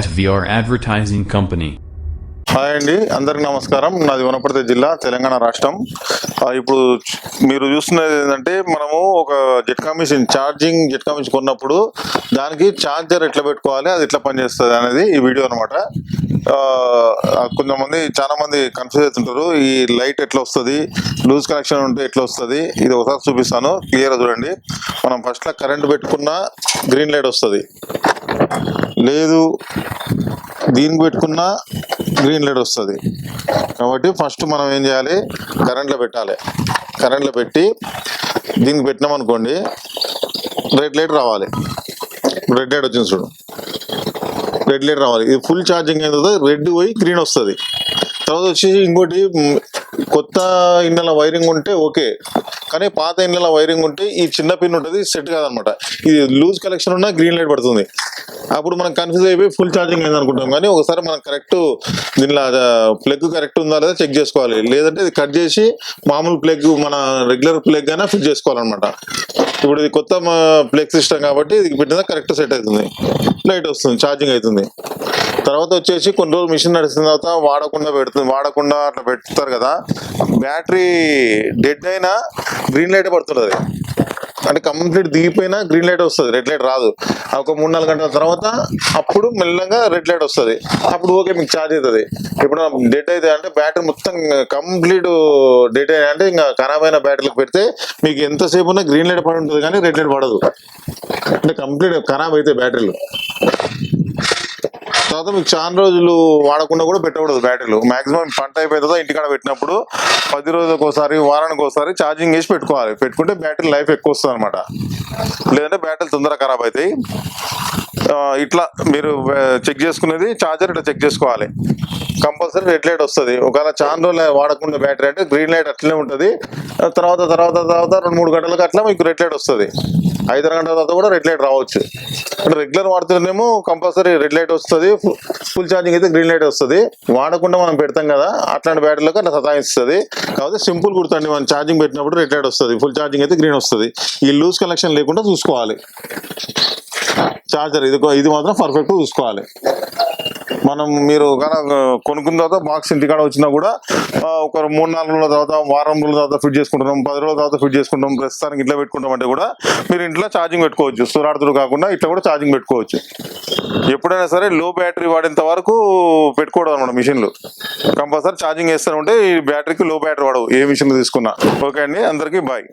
SVR advertising company hi అండి అందరికి నమస్కారం. నాది వనపర్తి జిల్లా తెలంగాణ రాష్ట్రం. ఇప్పుడు మీరు చూస్తున్నది ఏంటంటే మనము ఒక జెట్కా మిషన్ ఛార్జింగ్ జెట్కా మిషన్ కొన్నప్పుడు దానికి ఛార్జర్ ఎట్లా పెట్టుకోవాలి అది ఎట్లా పనిచేస్తుంది అనేది ఈ వీడియో అనమాట కొంతమంది చాలా మంది కన్ఫ్యూజ్ అవుతుంటారు. ఈ లైట్ ఎట్లా వస్తుంది లూజ్ కనెక్షన్ ఉంటే ఎట్లా వస్తుంది ఇది ఒకసారి చూపిస్తాను. క్లియర్గా చూడండి. మనం ఫస్ట్లో కరెంట్ పెట్టుకున్న గ్రీన్ లైట్ వస్తుంది. లేదు దీనికి పెట్టుకున్న గ్రీన్ లైట్ వస్తుంది. కాబట్టి ఫస్ట్ మనం ఏం చేయాలి? కరెంట్లో పెట్టాలి. కరెంట్లో పెట్టి దీనికి పెట్టినాం అనుకోండి రెడ్ లైట్ రావాలి. రెడ్ లైట్ వచ్చింది చూడు. రెడ్ లైట్ రావాలి. ఇది ఫుల్ ఛార్జింగ్ అయిన రెడ్ పోయి గ్రీన్ వస్తుంది. తర్వాత వచ్చేసి ఇంకోటి కొత్త ఇన్నెల వైరింగ్ ఉంటే ఓకే కానీ పాత ఇండ్ల వైరింగ్ ఉంటే ఈ చిన్న పిన్ ఉంటుంది సెట్ కాదనమాట. ఇది లూజ్ కలెక్షన్ ఉన్నా గ్రీన్ లైట్ పడుతుంది. అప్పుడు మనం కన్ఫ్యూజ్ అయిపోయి ఫుల్ ఛార్జింగ్ అయింది అనుకుంటాం. కానీ ఒకసారి మనం కరెక్ట్ దీనిలో ప్లగ్ కరెక్ట్ ఉందా లేదా చెక్ చేసుకోవాలి. లేదంటే ఇది కట్ చేసి మామూలు ప్లగ్ మన రెగ్యులర్ ప్లగ్ అయినా ఫిట్ చేసుకోవాలన్నమాట. ఇప్పుడు ఇది కొత్త ప్లగ్ సిస్టమ్ కాబట్టి ఇది పెట్టినా కరెక్ట్ సెట్ అవుతుంది. లైట్ వస్తుంది ఛార్జింగ్ అవుతుంది. తర్వాత వచ్చేసి కొన్ని రోజులు మిషన్ నడిచిన తర్వాత వాడకుండా పెడుతుంది వాడకుండా అట్లా పెడతారు కదా బ్యాటరీ డెడ్ అయినా గ్రీన్ లైట్ పడుతుంది అంటే కంప్లీట్ దిగిపోయినా గ్రీన్ లైట్ వస్తుంది రెడ్ లైట్ రాదు. ఒక మూడు నాలుగు గంటల తర్వాత అప్పుడు మెల్లగా రెడ్ లైట్ వస్తుంది. అప్పుడు ఓకే మీకు ఛార్జ్ అవుతుంది. ఇప్పుడు డెడ్ అయితే అంటే బ్యాటరీ మొత్తం కంప్లీట్ డెడ్ అయినా అంటే ఇంకా ఖరాబ్ అయిన బ్యాటరీలకు పెడితే మీకు ఎంతసేపు ఉన్నా గ్రీన్ లైట్ పడి ఉంటుంది కానీ రెడ్ లైట్ పడదు. అంటే కంప్లీట్ ఖరాబ్ అయితే బ్యాటరీలు. తర్వాత మీకు చాలా రోజులు వాడకుండా కూడా పెట్టకూడదు బ్యాటరీలు. మాక్సిమం పంట అయిపోయిన ఇంటికాడ పెట్టినప్పుడు పది రోజులకు ఒకసారి వారానికి ఒకసారి ఛార్జింగ్ వేసి పెట్టుకోవాలి. పెట్టుకుంటే బ్యాటరీ లైఫ్ ఎక్కువ వస్తుంది అనమాట లేదంటే బ్యాటరీలు తొందరగా ఖరాబ్ అవుతాయి ఇట్లా మీరు చెక్ చేసుకునేది ఛార్జర్ ఇట్లా చెక్ చేసుకోవాలి. కంపల్సరీ రెడ్ లైట్ వస్తుంది. ఒకవేళ చాలా రోజులు వాడకుండా బ్యాటరీ అంటే గ్రీన్ లైట్ అట్లనే ఉంటుంది. తర్వాత తర్వాత తర్వాత రెండు మూడు గంటలకు అట్లా మీకు రెడ్ లైట్ వస్తుంది. ఐదు గంటల తర్వాత కూడా రెడ్ లైట్ రావచ్చు. రెగ్యులర్ వాడుతుంటేనేమో కంపల్సరీ రెడ్ లైట్ వస్తుంది. ఫుల్ ఛార్జింగ్ అయితే గ్రీన్ లైట్ వస్తుంది. వాడకుండా మనం పెడతాం కదా అట్లాంటి బ్యాటరీలకు అట్లా సతాయిస్తుంది. కాకపోతే సింపుల్ గుర్తండి మనం ఛార్జింగ్ పెట్టినప్పుడు రెడ్ లైట్ వస్తుంది. ఫుల్ ఛార్జింగ్ అయితే గ్రీన్ వస్తుంది. ఈ లూజ్ కనెక్షన్ లేకుండా చూసుకోవాలి. చార్జర్ ఇది ఇది మాత్రం పర్ఫెక్ట్ చూసుకోవాలి. మనం మీరు కనుక కొనుక్కున్న తర్వాత బాక్స్ ఇంటికాడ వచ్చినా కూడా ఒక మూడు నాలుగు రోజుల తర్వాత వారం రోజుల తర్వాత ఫిట్ చేసుకుంటున్నాం పది రోజుల తర్వాత ఫిట్ చేసుకుంటాం ప్రస్తుతానికి ఇట్లా పెట్టుకుంటాం అంటే కూడా మీరు ఇంట్లో ఛార్జింగ్ పెట్టుకోవచ్చు. సూరాడుతుడు కాకుండా ఇట్లా కూడా ఛార్జింగ్ పెట్టుకోవచ్చు. ఎప్పుడైనా సరే లో బ్యాటరీ వాడేంత వరకు పెట్టుకోవడం అనమాట మిషన్లు. కంపల్సరీ ఛార్జింగ్ వేస్తూ ఉంటే ఈ బ్యాటరీకి లో బ్యాటరీ వాడవు ఏ మిషన్ తీసుకున్నా. ఓకే అండి అందరికీ బాయ్